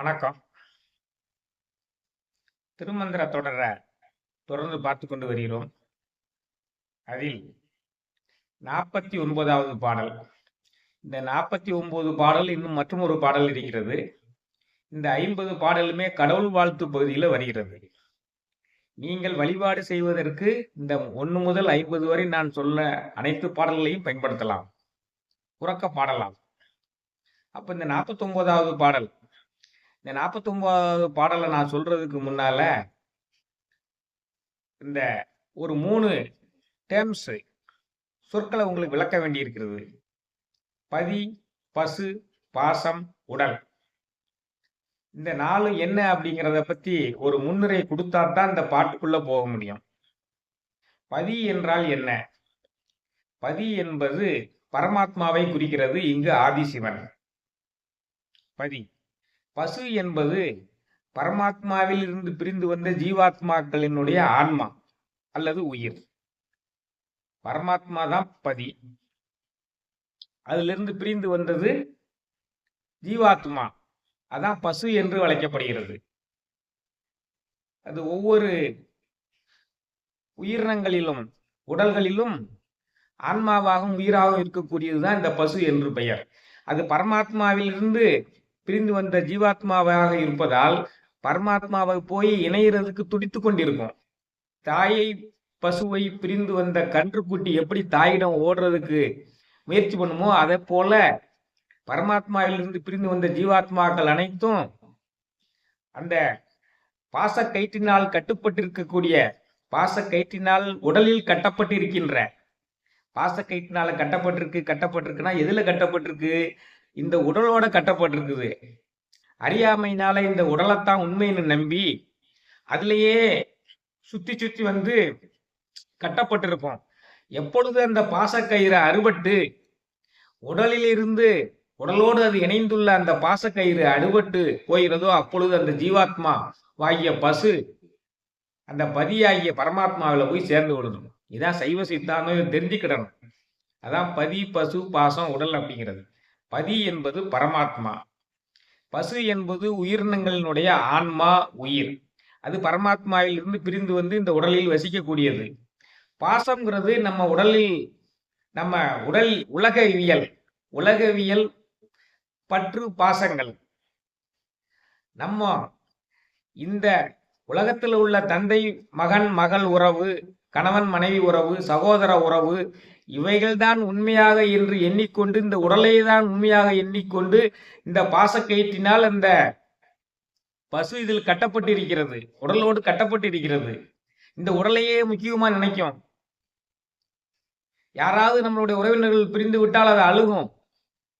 வணக்கம். திருமந்திர தொடர தொடர்ந்து பார்த்து கொண்டு வருகிறோம். அதில் நாற்பத்தி ஒன்பதாவது பாடல். இந்த நாற்பத்தி ஒன்பது பாடல் இன்னும் மற்றும் ஒரு பாடல் இருக்கிறது. இந்த ஐம்பது பாடலுமே கடவுள் வாழ்த்து பகுதியில் வருகிறது. நீங்கள் வழிபாடு செய்வதற்கு இந்த ஒன்று முதல் ஐம்பது வரை நான் சொல்ல அனைத்து பாடல்களையும் பயன்படுத்தலாம். உறக்க பாடலாம். அப்போ இந்த நாற்பத்தொம்போதாவது பாடல் இந்த நாற்பத்தொம்போது பாடலை நான் சொல்றதுக்கு முன்னால இந்த ஒரு மூணு டேர்ம்ஸ் சொற்களை உங்களுக்கு விளக்க வேண்டியிருக்கிறது. பதி பசு பாசம் உடல். இந்த நாலு என்ன அப்படிங்கிறத பத்தி ஒரு முன்னுரை கொடுத்தா தான் இந்த பாட்டுக்குள்ள போக முடியும். பதி என்றால் என்ன? பதி என்பது பரமாத்மாவை குறிக்கிறது இங்கு ஆதிசிவன். பதி. பசு என்பது பரமாத்மாவில் இருந்து பிரிந்து வந்த ஜீவாத்மாக்களினுடைய ஆன்மா அல்லது உயிர். பரமாத்மா தான் பதி. அதிலிருந்து பிரிந்து வந்தது ஜீவாத்மா. அதான் பசு என்று அழைக்கப்படுகிறது. அது ஒவ்வொரு உயிரினங்களிலும் உடல்களிலும் ஆன்மாவாகவும் உயிராகவும் இருக்கக்கூடியதுதான் இந்த பசு என்று பெயர். அது பரமாத்மாவிலிருந்து பிரிந்து வந்த ஜீவாத்மாவாக இருப்பதால் பரமாத்மாவை போய் இணையிறதுக்கு துடித்து கொண்டிருக்கும். தாயை பசுவை பிரிந்து வந்த கன்றுக்குட்டி எப்படி தாயிடம் ஓடுறதுக்கு முயற்சி பண்ணுமோ அதை போல பரமாத்மாவிலிருந்து பிரிந்து வந்த ஜீவாத்மாக்கள் அனைத்தும் அந்த பாச கயிற்றினால் கட்டுப்பட்டிருக்கக்கூடிய பாச கயிற்றினால் உடலில் கட்டப்பட்டிருக்கின்ற. பாச கயிற்றினால கட்டப்பட்டிருக்கு கட்டப்பட்டிருக்குன்னா எதுல கட்டப்பட்டிருக்கு? இந்த உடலோட கட்டப்பட்டிருக்குது. அறியாமையினால இந்த உடலைத்தான் உண்மைன்னு நம்பி அதுலயே சுத்தி சுத்தி வந்து கட்டப்பட்டிருப்போம். எப்பொழுது அந்த பாசக்கயிறை அறுபட்டு உடலிலிருந்து உடலோடு அது இணைந்துள்ள அந்த பாசக்கயிறு அறுபட்டு போகிறதோ அப்பொழுது அந்த ஜீவாத்மா வாகிய பசு அந்த பதியாகிய பரமாத்மாவில் போய் சேர்ந்து விடணும் இதான் சைவ சித்தாந்தம் தெரிஞ்சுக்கிடணும். அதான் பதி பசு பாசம் உடல் அப்படிங்கிறது. பதி என்பது பரமாத்மா. பசு என்பது உயிரினங்களினுடைய ஆன்மா உயிர். அது பரமாத்மாவிலிருந்து பிரிந்து வந்து இந்த உடலில் வசிக்கக்கூடியது. பாசம்ங்கிறது நம்ம உடலில் நம்ம உடல் உலகவியல் உலகவியல் பற்று பாசங்கள். நம்ம இந்த உலகத்தில் உள்ள தந்தை மகன் மகள் உறவு கணவன் மனைவி உறவு சகோதர உறவு இவைகள்தான் உண்மையாக என்று எண்ணிக்கொண்டு இந்த உடலை தான் உண்மையாக எண்ணிக்கொண்டு இந்த பாசக்கயிற்றினால் அந்த பசு இதில் கட்டப்பட்டிருக்கிறது. உடலோடு கட்டப்பட்டிருக்கிறது. இந்த உடலையே முக்கியமா நினைக்கும். யாராவது நம்மளுடைய உறவினர்கள் பிரிந்து விட்டால் அது அழுகும்.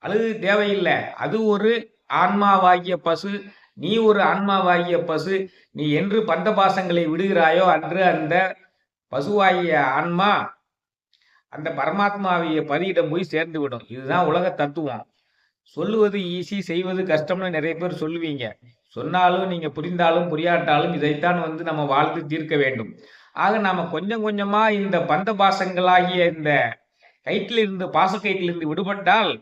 அழுகு தேவையில்லை. அது ஒரு ஆன்மாவாகிய பசு. நீ ஒரு ஆன்மாவாகிய பசு. நீ என்று பந்த பாசங்களை விடுகிறாயோ அன்று அந்த பசுவாகிய ஆன்மா அந்த பரமாத்மாவிய பதியிடம் போய் சேர்ந்து விடும். இதுதான் உலக தத்துவம். சொல்லுவது ஈஸி செய்வது கஷ்டம்னு நிறைய பேர் சொல்லுவீங்க. சொன்னாலும் நீங்க புரிந்தாலும் புரியாட்டாலும் இதைத்தான் வந்து நம்ம வாழ்த்து தீர்க்க வேண்டும். ஆக நாம கொஞ்சம் கொஞ்சமா இந்த பந்த பாசங்களாகிய இந்த கயிற்றிலிருந்து பாசக்கயிற்றிலிருந்து விடுபட்டால்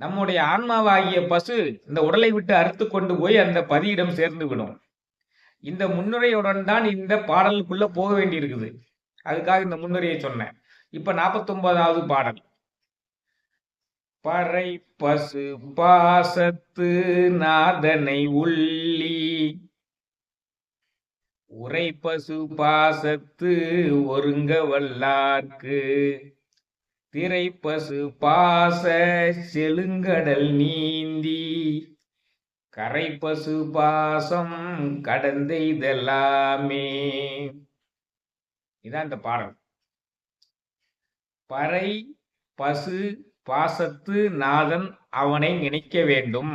நம்முடைய ஆன்மாவாகிய பசு இந்த உடலை விட்டு அறுத்து கொண்டு போய் அந்த பதியிடம் சேர்ந்து விடும். இந்த முன்னுரையுடன் தான் இந்த பாடலுக்குள்ள போக வேண்டியிருக்குது. அதுக்காக இந்த முன்னுரையை சொன்னேன். இப்ப நாற்பத்தொன்பதாவது பாடல். பறை பசு பாசத்து நாதனை உள்ளி. உரை பசு பாசத்து ஒருங்க வல்லார்க்கு. திரை பசு பாச செழுங்கடல் நீந்தி. கரை பசு பாசம் கடந்த இதெல்லாமே இதான் இந்த பாடல். பறை பசு பாசத்து நாதன் அவனை நினைக்க வேண்டும்.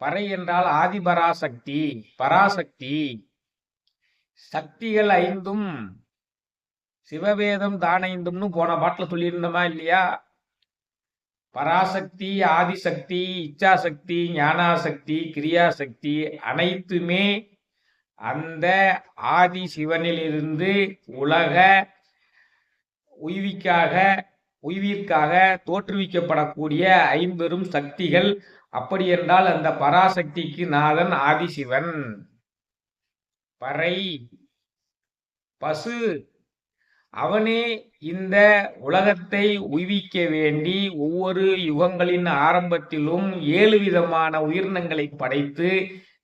பறை என்றால் ஆதிபராசக்தி பராசக்தி. சக்திகள் ஐந்தும் சிவவேதம் தானைந்தும்னு போன பாட்டில் சொல்லியிருந்தோமா இல்லையா? பராசக்தி ஆதிசக்தி இச்சாசக்தி ஞானாசக்தி கிரியாசக்தி அனைத்துமே அந்த ஆதி சிவனிலிருந்து உலக உய்விக்காக உய்விற்காக தோற்றுவிக்கப்படக்கூடிய ஐம்பெரும் சக்திகள் அப்படி என்றால் அந்த பராசக்திக்கு நாதன் ஆதிசிவன். பறை பசு அவனே இந்த உலகத்தை உய்விக்க வேண்டி ஒவ்வொரு யுகங்களின் ஆரம்பத்திலும் ஏழு விதமான உயிரினங்களை படைத்து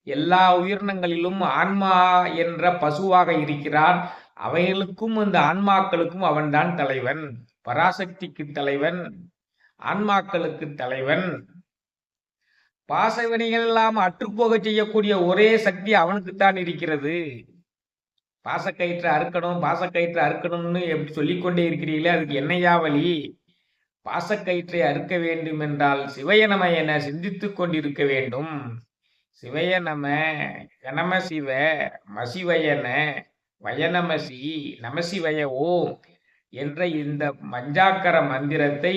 எல்லா உயிரினங்களிலும் ஆன்மா என்ற பசுவாக இருக்கிறான். அவைகளுக்கும் அந்த ஆன்மாக்களுக்கும் அவன்தான் தலைவன். பராசக்திக்கு தலைவன் ஆன்மாக்களுக்கு தலைவன். பாசவினைகள் எல்லாம் அற்றுப்போக செய்யக்கூடிய ஒரே சக்தி அவனுக்குத்தான் இருக்கிறது. பாசக்கயிற்று அறுக்கணும் பாசக்கயிற்று அறுக்கணும்னு எப்படி சொல்லிக்கொண்டே இருக்கிறீங்களே அதுக்கு என்னையா வழி? பாசக்கயிற்றை அறுக்க வேண்டும் என்றால் சிவயனம என சிந்தித்து கொண்டிருக்க வேண்டும். சிவய நம கனம சிவ மசிவயன வயநமசி நமசிவய ஓம் என்ற இந்த மஞ்சாக்கர மந்திரத்தை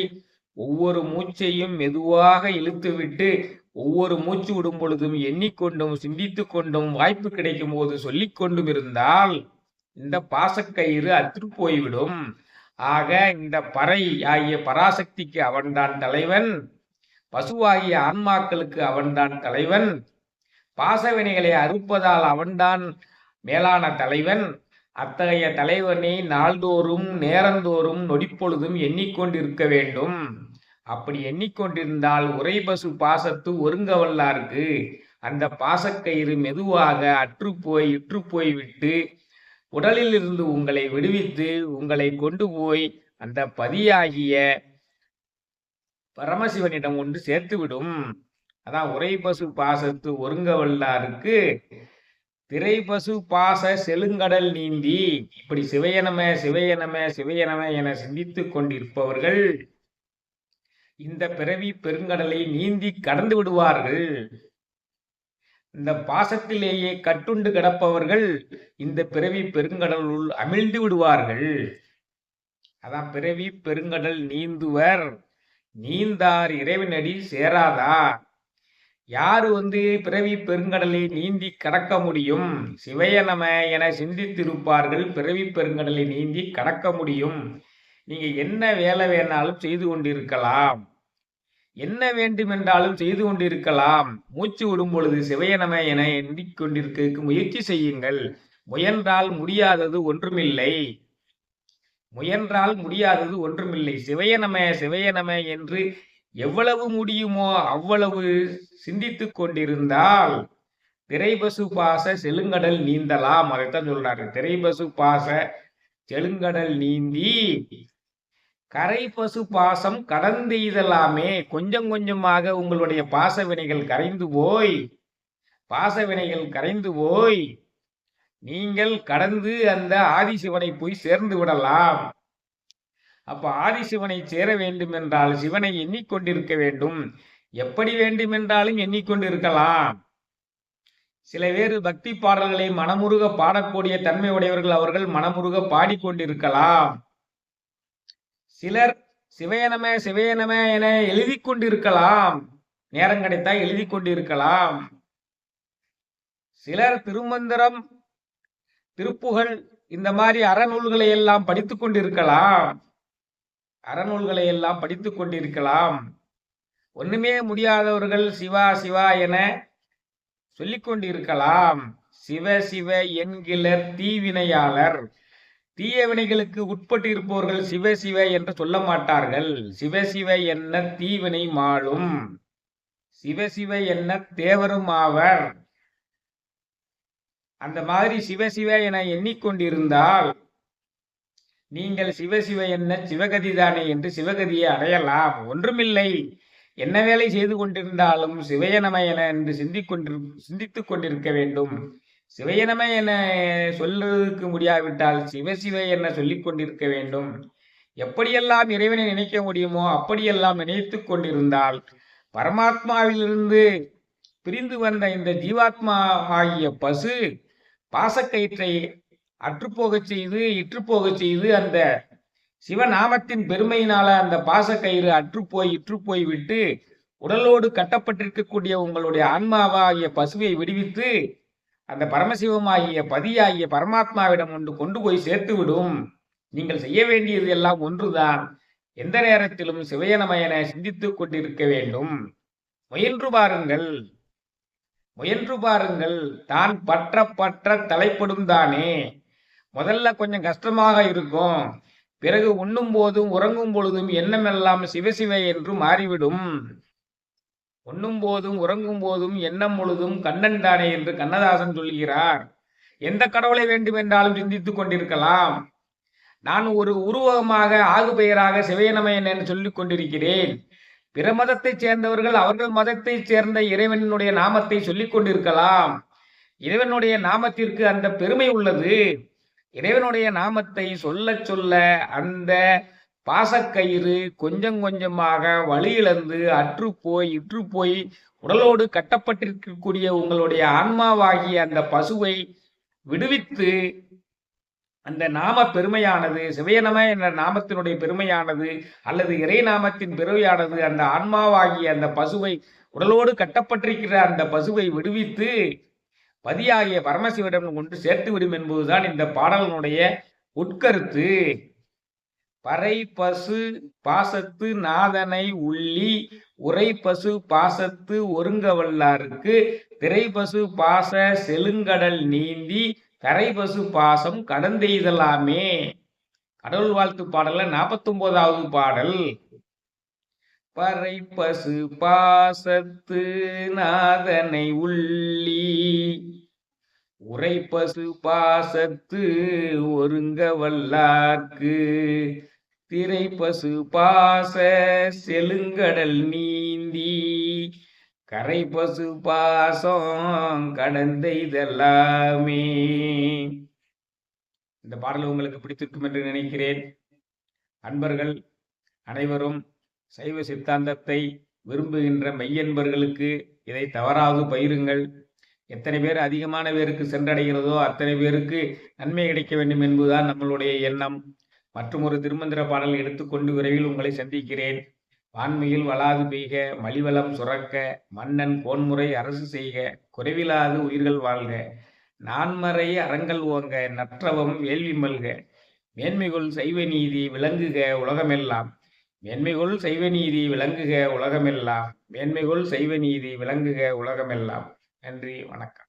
ஒவ்வொரு மூச்சையும் மெதுவாக இழுத்துவிட்டு ஒவ்வொரு மூச்சு விடும் பொழுதும் எண்ணிக்கொண்டும் சிந்தித்து கொண்டும் வாய்ப்பு கிடைக்கும் போது சொல்லிக் கொண்டும் இருந்தால் இந்த பாசக்கயிறு அத்து போய்விடும். ஆக இந்த பறை ஆகிய பராசக்திக்கு அவன்தான் தலைவன். பசுவாகிய ஆன்மாக்களுக்கு அவன்தான் தலைவன். பாசவினைகளை அறுப்பதால் அவன்தான் மேலான தலைவன். அத்தகைய தலைவனை நாள்தோறும் நேரந்தோறும் நொடிப்பொழுதும் எண்ணிக்கொண்டிருக்க வேண்டும். அப்படி எண்ணிக்கொண்டிருந்தால் உரைபசு பாசத்து ஒருங்கவல்லாருக்கு. அந்த பாசக்கயிறு மெதுவாக அற்றுப்போய் இற்றுப்போய் விட்டு உடலில் இருந்து உங்களை விடுவித்து உங்களை கொண்டு போய் அந்த பதியாகிய பரமசிவனிடம் ஒன்று சேர்த்துவிடும். அதான் உரைபசு பாசத்து ஒருங்கவல்லாருக்கு. திரைபசு பாச செழுங்கடல் நீந்தி இப்படி சிவையனம சிவையனம சிவையனம என சிந்தித்துக் கொண்டிருப்பவர்கள் இந்த பிறவி பெருங்கடலை நீந்தி கடந்து விடுவார்கள். இந்த பாசத்திலேயே கட்டுண்டு கிடப்பவர்கள் இந்த பிறவி பெருங்கடலுள் அமிழ்ந்து விடுவார்கள். அதான் பிறவி பெருங்கடல் நீந்துவர் நீந்தார் இறைவனடி சேராதார். யார் வந்து பிறவி பெருங்கடலை நீந்தி கடக்க முடியும்? சிவையனம என சிந்தித்திருப்பார்கள் பிறவி பெருங்கடலை நீந்தி கடக்க முடியும். நீங்கள் என்ன வேலை வேணாலும் செய்து கொண்டிருக்கலாம். என்ன வேண்டுமென்றாலும் செய்து கொண்டிருக்கலாம். மூச்சு விடும் பொழுது சிவையனம என எண்ணிக்கொண்டிருக்க முயற்சி செய்யுங்கள். முயன்றால் முடியாதது ஒன்றுமில்லை. முயன்றால் முடியாதது ஒன்றுமில்லை. சிவையனம சிவையனம என்று எவ்வளவு முடியுமோ அவ்வளவு சிந்தித்து கொண்டிருந்தால் திரைபசு பாச செழுங்கடல் நீந்தலாம். அதைத்தான் சொல்றாரு. திரைபசு பாச செழுங்கடல் நீந்தி கரை பசு பாசம் கடந்து இதெல்லாமே கொஞ்சம் கொஞ்சமாக உங்களுடைய பாச வினைகள் கரைந்து போய் பாச வினைகள் கரைந்து போய் நீங்கள் கடந்து அந்த ஆதிசிவனை போய் சேர்ந்து விடலாம். அப்ப ஆதிசிவனை சேர வேண்டும் என்றால் சிவனை எண்ணிக்கொண்டிருக்க வேண்டும். எப்படி வேண்டுமென்றாலும் எண்ணிக்கொண்டிருக்கலாம். சில பேர் பக்தி பாடல்களை மனமுருக பாடக்கூடிய தன்மை உடையவர்கள் அவர்கள் மனமுருக பாடிக்கொண்டிருக்கலாம். சிலர் சிவயனம சிவயனம என எழுதி கொண்டிருக்கலாம் நேரம் கிடைத்தா எழுதி கொண்டிருக்கலாம் சிலர் திருமந்திரம் திருப்புகள் இந்த மாதிரி அறநூல்களை எல்லாம் படித்துக் கொண்டிருக்கலாம் அறநூல்களை எல்லாம் படித்துக் கொண்டிருக்கலாம். ஒண்ணுமே முடியாதவர்கள் சிவா சிவா என சொல்லிக் கொண்டிருக்கலாம். சிவ சிவ என்கிற தீவினையாளர். தீய வினைகளுக்கு உட்பட்டு இருப்பவர்கள் சிவ சிவ என்று சொல்ல மாட்டார்கள். சிவ சிவ என்ன தீவினை மாளும்? சிவ சிவ என்ன தேவரும் ஆவர்? அந்த மாதிரி சிவ சிவ என எண்ணிக்கொண்டிருந்தால் நீங்கள் சிவ சிவ என்ன சிவகதிதானே என்று சிவகதியை அடையலாம். ஒன்றுமில்லை. என்ன வேலை செய்து கொண்டிருந்தாலும் சிவயனம என என்று சிந்திக்கொண்டிரு சிந்தித்துக் கொண்டிருக்க வேண்டும். சிவயனம என சொல்றதுக்கு முடியாவிட்டால் சிவசிவ என சொல்லிக் கொண்டிருக்க வேண்டும். எப்படியெல்லாம் இறைவனை நினைக்க முடியுமோ அப்படியெல்லாம் நினைத்து கொண்டிருந்தால் பரமாத்மாவிலிருந்து பிரிந்து வந்த இந்த ஜீவாத்மா ஆகிய பசு பாசக்கயிற்றை அற்றுப்போகச் செய்து இற்றுப்போகச் செய்து அந்த சிவநாமத்தின் பெருமையினால அந்த பாசக்கயிறு அற்றுப்போய் இற்றுப்போய் விட்டு உடலோடு கட்டப்பட்டிருக்கக்கூடிய உங்களுடைய ஆன்மாவாகிய பசுவை விடுவித்து அந்த பரமசிவமாகிய பதியாகிய பரமாத்மாவிடம் ஒன்று கொண்டு போய் சேர்த்து விடும். நீங்கள் செய்ய வேண்டியது எல்லாம் ஒன்றுதான். எந்த நேரத்திலும் சிவயனமயன சிந்தித்துக் கொண்டிருக்க வேண்டும். முயன்று பாருங்கள். முயன்று பாருங்கள். தான் பற்ற பற்ற தலைப்படும் தானே. முதல்ல கொஞ்சம் கஷ்டமாக இருக்கும். பிறகு உண்ணும் போதும் உறங்கும் பொழுதும் எண்ணமெல்லாம் சிவசிவை என்று மாறிவிடும். உண்ணும் போதும் உறங்கும் போதும் எண்ணம் முழுதும் கண்ணன் தானே என்று கண்ணதாசன் சொல்கிறார். எந்த கடவுளை வேண்டுமென்றாலும் சிந்தித்துக் கொண்டிருக்கலாம். நான் ஒரு உருவகமாக ஆகு பெயராக சிவயனமையன் என்று சொல்லிக் கொண்டிருக்கிறேன். பிற மதத்தைச் சேர்ந்தவர்கள் அவர்கள் மதத்தைச் சேர்ந்த இறைவனுடைய நாமத்தை சொல்லிக் கொண்டிருக்கலாம். இறைவனுடைய நாமத்திற்கு அந்த பெருமை உள்ளது. இறைவனுடைய நாமத்தை சொல்ல சொல்ல அந்த பாசக்கயிறு கொஞ்சம் கொஞ்சமாக வழியிழந்து விற்று போய் உடலோடு கட்டப்பட்டிருக்கக்கூடிய உங்களுடைய ஆன்மாவாகிய அந்த பசுவை விடுவித்து அந்த நாம பெருமையானது சிவயனம என்ற நாமத்தினுடைய பெருமையானது அல்லது இறை நாமத்தின் பெருமையானது அந்த ஆன்மாவாகிய அந்த பசுவை உடலோடு கட்டப்பட்டிருக்கிற அந்த பசுவை விடுவித்து பதியாகிய பரமசிவிடம் கொண்டு சேர்த்து விடும் என்பதுதான் இந்த பாடலினுடைய உட்கருத்து. பறை பசு பாசத்து நாதனை உள்ளி உரை பசு பாசத்து ஒருங்கவல்லாருக்கு திரை பசு பாச செழுங்கடல் நீந்தி கரை பசு பாசம் கடந்தெய்தலாமே. கடவுள் வாழ்த்து பாடல்ல நாற்பத்தி ஒன்பதாவது பாடல். பறை பசு பாசத்து நாதனை உள்ளி. உரை பசு பாசத்து ஒருங்க வல்லார்க்கு. திரை பசு பாச செலுங்கடல் நீந்தி. கரை பசு பாசம் கடந்த இதெல்லாமே இந்த பாடல் உங்களுக்கு பிடித்திருக்கும் என்று நினைக்கிறேன். அன்பர்கள் அனைவரும் சைவ சித்தாந்தத்தை விரும்புகின்ற மெய்யன்பர்களுக்கு இதை தவறாது பயிருங்கள். எத்தனை பேர் அதிகமான பேருக்கு சென்றடைகிறதோ அத்தனை பேருக்கு நன்மை கிடைக்க வேண்டும் என்பதுதான் நம்மளுடைய எண்ணம். மற்றும் ஒரு திருமந்திர பாடல் எடுத்துக்கொண்டு விரைவில் உங்களை சந்திக்கிறேன். வான்மையில் வளாது பெய்க மலிவளம் சுரக்க மன்னன் கோன்முறை அரசு செய்க குறைவிலாது உயிர்கள் வாழ்க நான்மறை அறங்கள் ஓங்க நற்றவம் வேள்வி மல்க மேன்மைகொள் சைவ நீதி விளங்குக உலகமெல்லாம். மேன்மைகொள் செய்வ நீதி விளங்குக உலகமெல்லாம். மேன்மைகொள் செய்வ நீதி விளங்குக உலகமெல்லாம். நன்றி வணக்கம்.